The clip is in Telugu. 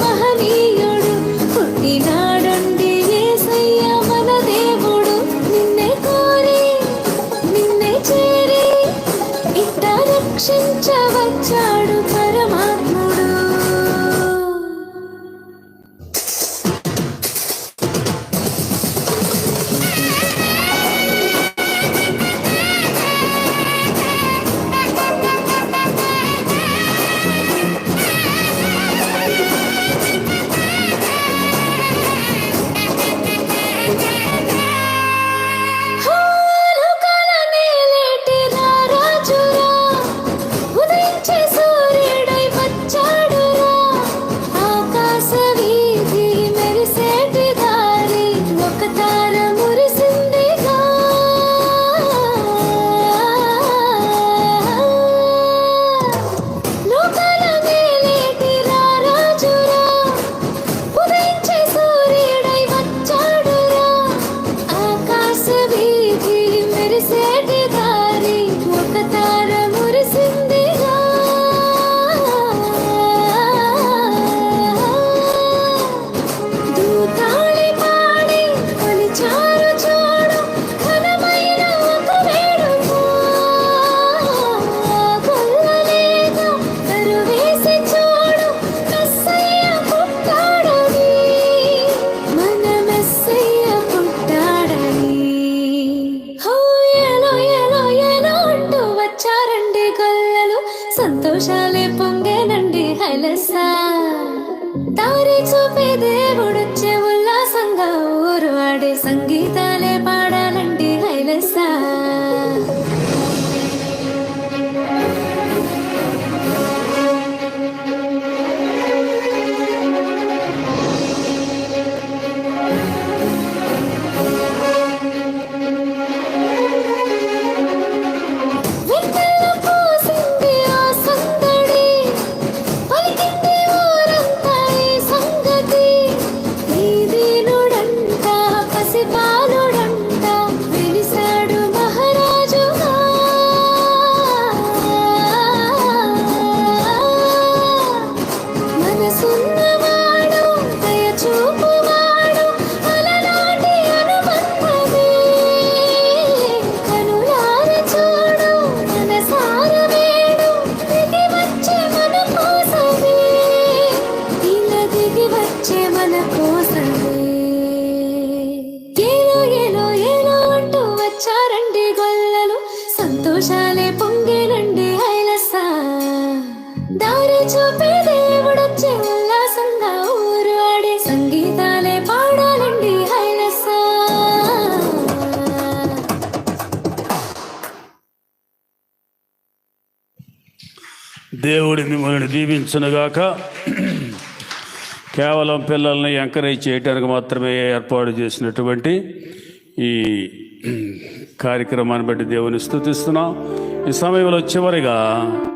महा জলসা তারে চুপে দে దారి చూపే దేవుడొచ్చే ఉల్లాసంగా ఊరు ఆడే సంగీతాలే పాడాలండి హైలస దేవుడి మిమ్మల్ని దీవించునుగాక. కేవలం పిల్లల్ని ఎంకరేజ్ చేయడానికి మాత్రమే ఏర్పాటు చేసినటువంటి ఈ కార్యక్రమాన్ని బట్టి దేవుని స్థుతిస్తున్నాం. ఈ సమయంలో చివరిగా